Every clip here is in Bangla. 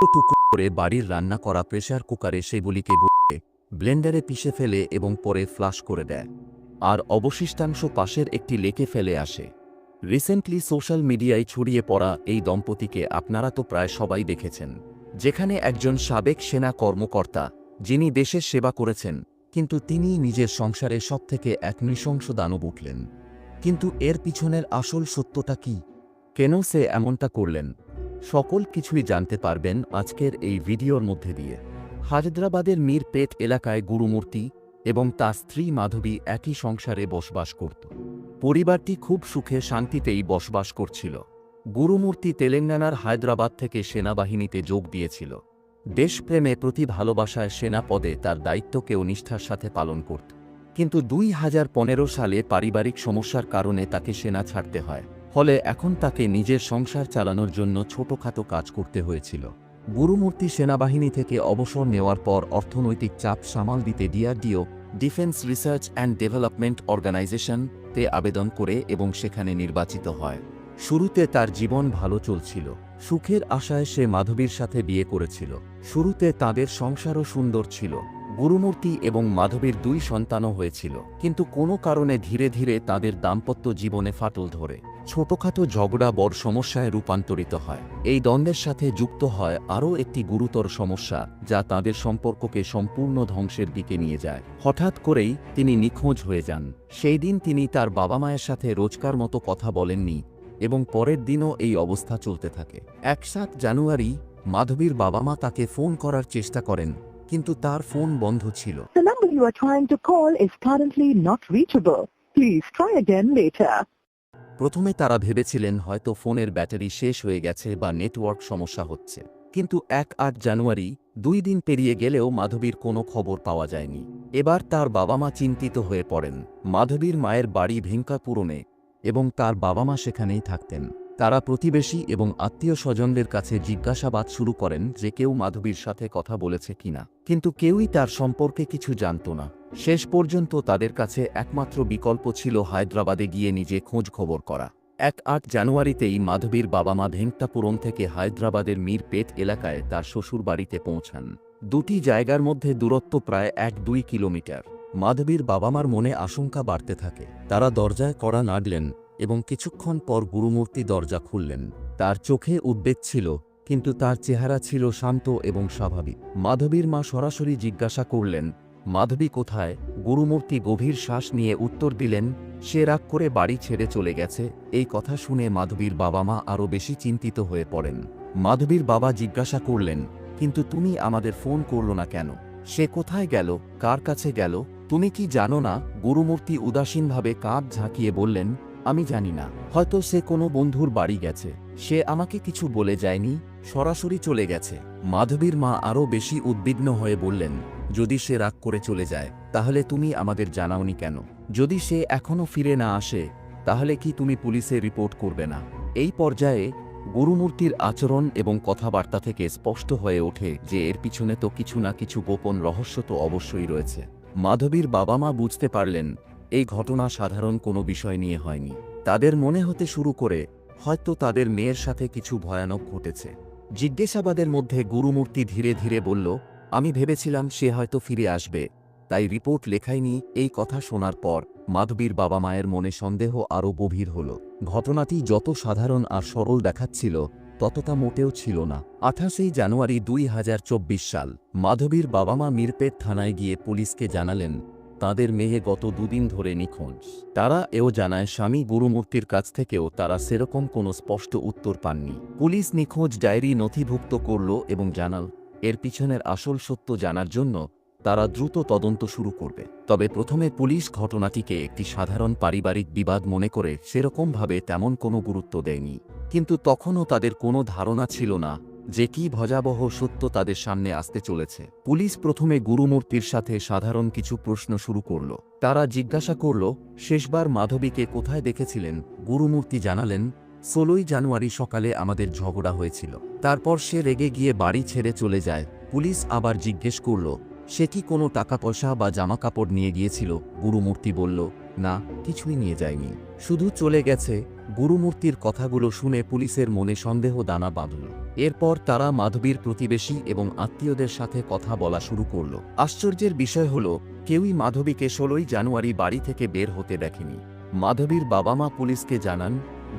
টুকরো করে বাড়ির রান্না করা প্রেসার কুকারে সেগুলিকে ব্লেন্ডারে পিষে ফেলে এবং পরে ফ্লাশ করে দেয়। আর অবশিষ্টাংশ পাশের একটি লেকে ফেলে আসে। রিসেন্টলি সোশ্যাল মিডিয়ায় ছড়িয়ে পড়া এই দম্পতিকে আপনারা তো প্রায় সবাই দেখেছেন। যেখানে একজন সাবেক সেনা কর্মকর্তা, যিনি দেশের সেবা করেছেন, কিন্তু তিনি নিজের সংসারে সবথেকে এক নৃশংস দানব উঠলেন। কিন্তু এর পিছনের আসল সত্যটা কি? কেন সে এমনটা করলেন? সকল কিছুই জানতে পারবেন আজকের এই ভিডিওর মধ্যে দিয়ে। হায়দ্রাবাদের মিরপেট এলাকায় গুরুমূর্তি এবং তার স্ত্রী মাধবী একই সংসারে বসবাস করত। পরিবারটি খুব সুখে শান্তিতেই বসবাস করছিল। গুরুমূর্তি তেলেঙ্গানার হায়দ্রাবাদ থেকে সেনাবাহিনীতে যোগ দিয়েছিল। দেশপ্রেমে প্রতি ভালোবাসায় সেনা পদে তার দায়িত্বকেও নিষ্ঠার সাথে পালন করত। কিন্তু দুই হাজার পনেরো সালে পারিবারিক সমস্যার কারণে তাকে সেনা ছাড়তে হয়। ফলে এখন তাকে নিজের সংসার চালানোর জন্য ছোটখাটো কাজ করতে হয়েছিল। গুরুমূর্তি সেনাবাহিনী থেকে অবসর নেওয়ার পর অর্থনৈতিক চাপ সামাল দিতে DRDO, defence research and development organisation তে আবেদন করে এবং সেখানে নির্বাচিত হয়। শুরুতে তার জীবন ভালো চলছিল। সুখের আশায় সে মাধবীর সাথে বিয়ে করেছিল। শুরুতে তাদের সংসারও সুন্দর ছিল। গুরুমূর্তি এবং মাধবীর দুই সন্তানও হয়েছিল। কিন্তু কোনো কারণে ধীরে ধীরে তাদের দাম্পত্য জীবনে ফাটল ধরে। ছোটখাটো ঝগড়া বড় সমস্যায় রূপান্তরিত হয়। এই দ্বন্দ্বের সাথে যুক্ত হয় আরও একটি গুরুতর সমস্যা যা তাদের সম্পর্ককে সম্পূর্ণ ধ্বংসের দিকে নিয়ে যায়। হঠাৎ করেই তিনি নিখোঁজ হয়ে যান। সেই দিন তিনি তার বাবা মায়ের সাথে রোজকার মতো কথা বলেননি এবং পরের দিনও এই অবস্থা চলতে থাকে। এক সাত জানুয়ারি, মাধবীর বাবা মা তাকে ফোন করার চেষ্টা করেন, কিন্তু তার ফোন বন্ধ ছিল. প্রথমে তারা ভেবেছিলেন হয়তো ফোনের ব্যাটারি শেষ হয়ে গেছে বা নেটওয়ার্ক সমস্যা হচ্ছে। কিন্তু এক আট জানুয়ারি, দুই দিন পেরিয়ে গেলেও মাধবীর কোনো খবর পাওয়া যায়নি। এবার তার বাবা মা চিন্তিত হয়ে পড়েন। মাধবীর মায়ের বাড়ি ভেঙ্কাপুরমে এবং তার বাবা মা সেখানেই থাকতেন। তারা প্রতিবেশী এবং আত্মীয় স্বজনদের কাছে জিজ্ঞাসাবাদ শুরু করেন যে কেউ মাধবীর সাথে কথা বলেছে কিনা। কিন্তু কেউই তার সম্পর্কে কিছু জানত না। শেষ পর্যন্ত তাদের কাছে একমাত্র বিকল্প ছিল হায়দ্রাবাদে গিয়ে নিজে খোঁজ খবর করা। এক আট জানুয়ারিতেই মাধবীর বাবা মা ভেঙ্কটাপুরম থেকে হায়দ্রাবাদের মিরপেট এলাকায় তার শ্বশুর বাড়িতে পৌঁছান। দুটি জায়গার মধ্যে দূরত্ব প্রায় এক দুই কিলোমিটার। মাধবীর বাবা মার মনে আশঙ্কা বাড়তে থাকে। তারা দরজায় কড়া নাড়লেন। এবং কিছুক্ষণ পর গুরুমূর্তি দরজা খুললেন। তার চোখে উদ্বেগ ছিল, কিন্তু তার চেহারা ছিল শান্ত এবং স্বাভাবিক। মাধবীর মা সরাসরি জিজ্ঞাসা করলেন, মাধবী কোথায়? গুরুমূর্তি গভীর শ্বাস নিয়ে উত্তর দিলেন, সে রাগ করে বাড়ি ছেড়ে চলে গেছে। এই কথা শুনে মাধবীর বাবা মা আরও বেশি চিন্তিত হয়ে পড়েন। মাধবীর বাবা জিজ্ঞাসা করলেন, কিন্তু তুমি আমাদের ফোন করল না কেন? সে কোথায় গেল? কার কাছে গেল? তুমি কি জানো না? গুরুমূর্তি উদাসীনভাবে কাঁধ ঝাঁকিয়ে বললেন আমি জানি না, হয়তো সে কোনো বন্ধুর বাড়ি গেছে। সে আমাকে কিছু বলে যায়নি, সরাসরি চলে গেছে। মাধবীর মা আরও বেশি উদ্বিগ্ন হয়ে বললেন, যদি সে রাগ করে চলে যায়, তাহলে তুমি আমাদের জানাওনি কেন? যদি সে এখনও ফিরে না আসে, তাহলে কি তুমি পুলিশে রিপোর্ট করবে না? এই পর্যায়ে গুরুমূর্তির আচরণ এবং কথাবার্তা থেকে স্পষ্ট হয়ে ওঠে যে এর পিছনে তো কিছু না কিছু গোপন রহস্য তো অবশ্যই রয়েছে। মাধবীর বাবা মা বুঝতে পারলেন এই ঘটনা সাধারণ কোনো বিষয় নিয়ে হয়নি। তাদের মনে হতে শুরু করে, হয়তো তাদের মেয়ের সাথে কিছু ভয়ানক ঘটেছে। জিজ্ঞাসাবাদের মধ্যে গুরুমূর্তি ধীরে ধীরে বলল, আমি ভেবেছিলাম সে হয়তো ফিরে আসবে। তাই রিপোর্ট লেখায়নি এই কথা শোনার পর মাধবীর বাবা মায়ের মনে সন্দেহ আরও গভীর হল। ঘটনাটি যত সাধারণ আর সরল দেখাচ্ছিল, ততটা মোটেও ছিল না। আঠাশেই জানুয়ারি দুই হাজার চব্বিশ সাল, মাধবীর বাবা মা মিরপেট থানায় গিয়ে পুলিশকে জানালেন তাদের মেয়ে গত দুদিন ধরে নিখোঁজ। তারা এও জানায়, স্বামী গুরুমূর্তির কাছ থেকেও তারা সেরকম কোনো স্পষ্ট উত্তর পাননি। পুলিশ নিখোঁজ ডায়েরি নথিভুক্ত করল এবং জানাল, এর পিছনের আসল সত্য জানার জন্য তারা দ্রুত তদন্ত শুরু করবে। তবে প্রথমে পুলিশ ঘটনাটিকে একটি সাধারণ পারিবারিক বিবাদ মনে করে সেরকমভাবে তেমন কোনো গুরুত্ব দেয়নি। কিন্তু তখনও তাদের কোনো ধারণা ছিল না যে কি ভজাবহ সত্য তাদের সামনে আসতে চলেছে। পুলিশ প্রথমে গুরুমূর্তির সাথে সাধারণ কিছু প্রশ্ন শুরু করল। তারা জিজ্ঞাসা করল, শেষবার মাধবীকে কোথায় দেখেছিলেন? গুরুমূর্তি জানালেন, ষোলোই জানুয়ারি সকালে আমাদের ঝগড়া হয়েছিল। তারপর সে রেগে গিয়ে বাড়ি ছেড়ে চলে যায়। পুলিশ আবার জিজ্ঞেস করল, সে কি কোনো টাকা পয়সা বা জামা কাপড় নিয়ে গিয়েছিল? গুরুমূর্তি বলল, না, কিছুই নিয়ে যায়নি। শুধু চলে গেছে। গুরুমূর্তির কথাগুলো শুনে পুলিশের মনে সন্দেহ দানা বাঁধল। এরপর তারা মাধবীর প্রতিবেশী এবং আত্মীয়দের সাথে কথা বলা শুরু করল। আশ্চর্যের বিষয় হল, কেউই মাধবীকে ষোলোই জানুয়ারি বাড়ি থেকে বের হতে দেখেনি। মাধবীর বাবা মা পুলিশকে জানান,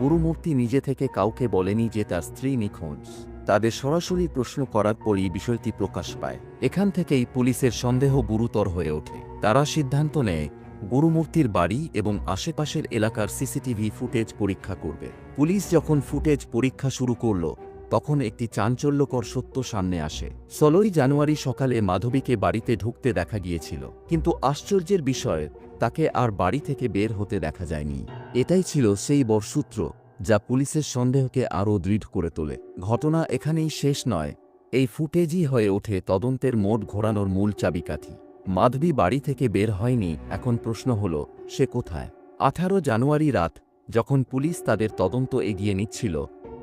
গুরুমূর্তি নিজে থেকে কাউকে বলেনি যে তার স্ত্রী নিখোঁজ। তাদের সরাসরি প্রশ্ন করার পরই বিষয়টি প্রকাশ পায়। এখান থেকেই পুলিশের সন্দেহ গুরুতর হয়ে ওঠে। তারা সিদ্ধান্ত নেয়, গুরুমূর্তির বাড়ি এবং আশেপাশের এলাকার সিসিটিভি ফুটেজ পরীক্ষা করবে। পুলিশ যখন ফুটেজ পরীক্ষা শুরু করল তখন একটি চাঞ্চল্যকর সত্য সামনে আসে। ষোলোই জানুয়ারি সকালে মাধবীকে বাড়িতে ঢুকতে দেখা গিয়েছিল। কিন্তু আশ্চর্যের বিষয়, তাকে আর বাড়ি থেকে বের হতে দেখা যায়নি। এটাই ছিল সেই বরসূত্র যা পুলিশের সন্দেহকে আরও দৃঢ় করে তোলে। ঘটনা এখানেই শেষ নয়। এই ফুটেজই হয়ে ওঠে তদন্তের মোট ঘোরানোর মূল চাবিকাঠি। মাধবী বাড়ি থেকে বের হয়নি, এখন প্রশ্ন হল, সে কোথায়? আঠারো জানুয়ারি রাত, যখন পুলিশ তাদের তদন্ত এগিয়ে নিচ্ছিল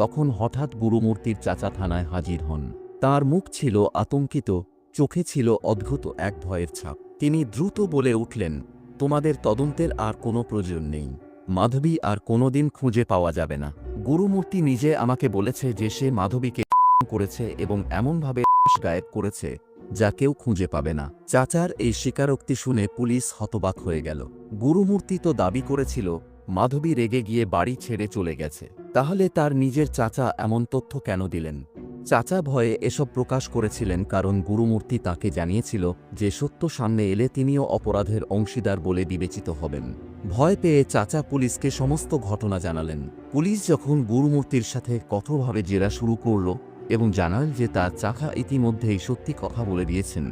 তখন হঠাৎ গুরুমূর্তির চাচা থানায় হাজির হন। তার মুখ ছিল আতঙ্কিত, চোখে ছিল অদ্ভুত এক ভয়ের ছাপ। তিনি দ্রুত বলে উঠলেন, তোমাদের তদন্তের আর কোনো প্রয়োজন নেই। মাধবী আর কোনোদিন খুঁজে পাওয়া যাবে না। গুরুমূর্তি নিজে আমাকে বলেছে যে সে মাধবীকে করেছে এবং এমনভাবে গায়েব করেছে, যা কেউ খুঁজে পাবে না। চাচার এই স্বীকারোক্তি শুনে পুলিশ হতবাক হয়ে গেল। গুরুমূর্তি তো দাবি করেছিল মাধবী রেগে গিয়ে বাড়ি ছেড়ে চলে গেছে। তাহলে তার নিজের চাচা এমন তথ্য কেন দিলেন? চাচা ভয়ে এসব প্রকাশ করেছিলেন কারণ গুরুমূর্তি তাকে জানিয়েছিল যে সত্য সামনে এলে তিনিও অপরাধের অংশীদার বলে বিবেচিত হবেন। ভয় পেয়ে চাচা পুলিশকে সমস্ত ঘটনা জানালেন। পুলিশ যখন গুরুমূর্তির সাথে কঠোরভাবে জেরা শুরু করল এবং জানাল যে তার চাকা ইতিমধ্যেই সত্যি কথা বলে দিয়েছেন,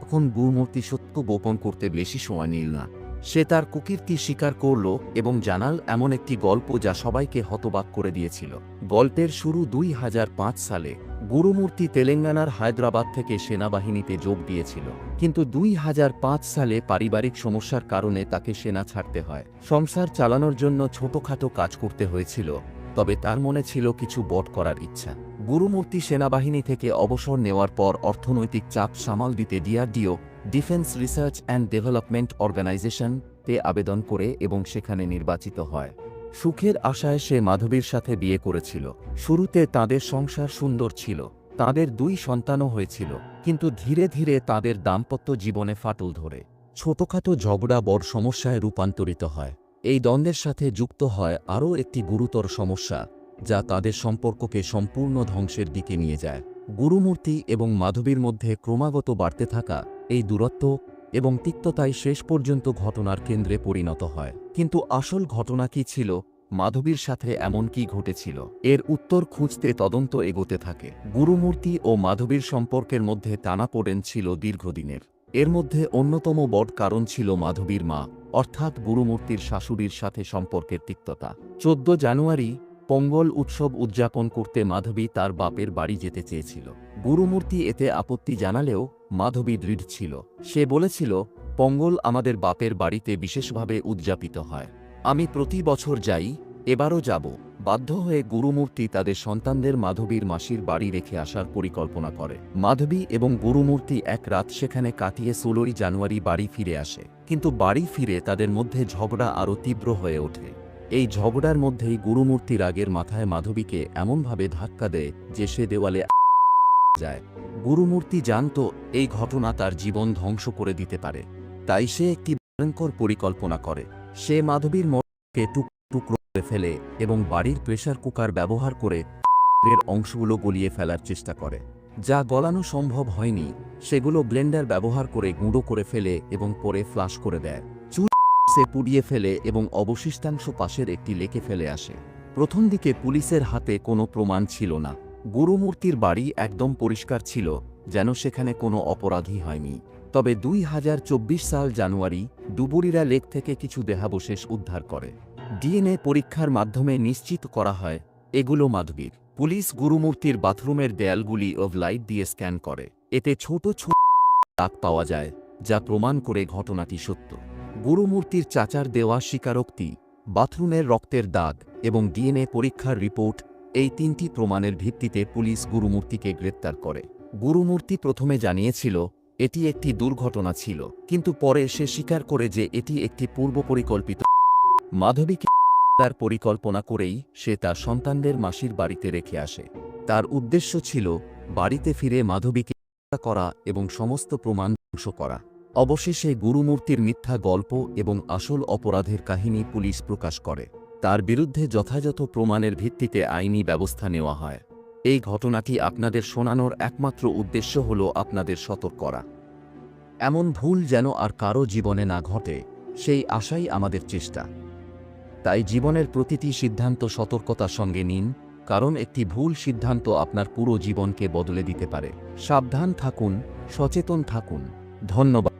তখন গুরুমূর্তি সত্য গোপন করতে বেশি সময় নিল না। সে তার কুকীর্তি স্বীকার করল এবং জানাল এমন একটি গল্প যা সবাইকে হতবাক করে দিয়েছিল। গল্পের শুরু দুই হাজার পাঁচ সালে গুরুমূর্তি তেলেঙ্গানার হায়দ্রাবাদ থেকে সেনাবাহিনীতে যোগ দিয়েছিল। কিন্তু দুই হাজার পাঁচ সালে পারিবারিক সমস্যার কারণে তাকে সেনা ছাড়তে হয়। সংসার চালানোর জন্য ছোটখাটো কাজ করতে হয়েছিল। তবে তার মনে ছিল কিছু বট করার ইচ্ছা। গুরুমূর্তি সেনাবাহিনী থেকে অবসর নেওয়ার পর অর্থনৈতিক চাপ সামাল দিতে DRDO, defence research and development organisation তে আবেদন করে এবং সেখানে নির্বাচিত হয়। সুখের আশায় সে মাধবীর সাথে বিয়ে করেছিল। শুরুতে তাদের সংসার সুন্দর ছিল। তাদের দুই সন্তানও হয়েছিল। কিন্তু ধীরে ধীরে তাদের দাম্পত্য জীবনে ফাটল ধরে। ছোটখাটো ঝগড়া বড় সমস্যায় রূপান্তরিত হয়। এই দ্বন্দ্বের সাথে যুক্ত হয় আরও একটি গুরুতর সমস্যা, যা তাদের সম্পর্ককে সম্পূর্ণ ধ্বংসের দিকে নিয়ে যায়। গুরুমূর্তি এবং মাধবীর মধ্যে ক্রমাগত বাড়তে থাকা এই দূরত্ব এবং তিক্ততাই শেষ পর্যন্ত ঘটনার কেন্দ্রে পরিণত হয়। কিন্তু আসল ঘটনা কি ছিল, মাধবীর সাথে এমন কি ঘটেছিল, এর উত্তর খুঁজতে তদন্ত এগোতে থাকে। গুরুমূর্তি ও মাধবীর সম্পর্কের মধ্যে টানাপোড়েন ছিল দীর্ঘদিনের। এর মধ্যে অন্যতম বড় কারণ ছিল মাধবীর মা। অর্থাৎ গুরুমূর্তির শাশুড়ির সাথে সম্পর্কের তিক্ততা। চোদ্দ জানুয়ারি, পঙ্গল উৎসব উদযাপন করতে মাধবী তার বাপের বাড়ি যেতে চেয়েছিল। গুরুমূর্তি এতে আপত্তি জানালেও মাধবী দৃঢ় ছিল। সে বলেছিল, পঙ্গল আমাদের বাপের বাড়িতে বিশেষভাবে উদযাপিত হয়। আমি প্রতি বছর যাই এবারও যাব। বাধ্য হয়ে গুরুমূর্তি তাদের সন্তানদের মাধবীর মাসির বাড়ি রেখে আসার পরিকল্পনা করে। মাধবী এবং গুরুমূর্তি এক রাত সেখানে কাটিয়ে ষোলোই জানুয়ারি বাড়ি ফিরে আসে। কিন্তু বাড়ি ফিরে তাদের মধ্যে ঝগড়া আরও তীব্র হয়ে ওঠে। এই ঝগড়ার মধ্যেই গুরুমূর্তি রাগের মাথায় মাধবীকে এমনভাবে ধাক্কা দেয় যে সে দেওয়ালে যায়। গুরুমূর্তি জানত এই ঘটনা তার জীবন ধ্বংস করে দিতে পারে। তাই সে একটি ভয়ঙ্কর পরিকল্পনা করে। সে মাধবীর টুক টুকরো করে ফেলে এবং বাড়ির প্রেসার কুকার ব্যবহার করে এর অংশগুলো গলিয়ে ফেলার চেষ্টা করে। যা গলানো সম্ভব হয়নি, সেগুলো ব্লেন্ডার ব্যবহার করে গুঁড়ো করে ফেলে এবং পরে ফ্লাশ করে দেয়। চুল সে পুড়িয়ে ফেলে এবং অবশিষ্টাংশ পাশের একটি লেকে ফেলে আসে। প্রথম দিকে পুলিশের হাতে কোনো প্রমাণ ছিল না। গুরুমূর্তির বাড়ি একদম পরিষ্কার ছিল, যেন সেখানে কোনো অপরাধী হয়নি। তবে দুই হাজার চব্বিশ সাল জানুয়ারি, ডুবুরিরা লেক থেকে কিছু দেহাবশেষ উদ্ধার করে। ডিএনএ পরীক্ষার মাধ্যমে নিশ্চিত করা হয়, এগুলো মাধবীর। পুলিশ গুরুমূর্তির বাথরুমের দেয়ালগুলি ও লাইট দিয়ে স্ক্যান করে। এতে ছোট ছোট দাগ পাওয়া যায়, যা প্রমাণ করে ঘটনাটি সত্য। গুরুমূর্তির চাচার দেওয়া স্বীকারোক্তি, বাথরুমের রক্তের দাগ এবং ডিএনএ পরীক্ষার রিপোর্ট, এই তিনটি প্রমাণের ভিত্তিতে পুলিশ গুরুমূর্তিকে গ্রেপ্তার করে। গুরুমূর্তি প্রথমে জানিয়েছিল, এটি একটি দুর্ঘটনা ছিল। কিন্তু পরে সে স্বীকার করে যে এটি একটি পূর্বপরিকল্পিত মাধবীকে তার পরিকল্পনা করেই সে তার সন্তানদের মাসির বাড়িতে রেখে আসে। তার উদ্দেশ্য ছিল বাড়িতে ফিরে মাধবীকে করা এবং সমস্ত প্রমাণ ধ্বংস করা। অবশেষে গুরুমূর্তির মিথ্যা গল্প এবং আসল অপরাধের কাহিনী পুলিশ প্রকাশ করে। তার বিরুদ্ধে যথাযথ প্রমাণের ভিত্তিতে আইনি ব্যবস্থা নেওয়া হয়। এই ঘটনাটি আপনাদের শোনানোর একমাত্র উদ্দেশ্য হল আপনাদের সতর্ক করা। এমন ভুল যেন আর কারও জীবনে না ঘটে, সেই আশাই আমাদের চেষ্টা। তাই জীবনের প্রতিটি সিদ্ধান্ত সতর্কতার সঙ্গে নিন, কারণ একটি ভুল সিদ্ধান্ত আপনার পুরো জীবনকে বদলে দিতে পারে। সাবধান থাকুন, সচেতন থাকুন। ধন্যবাদ।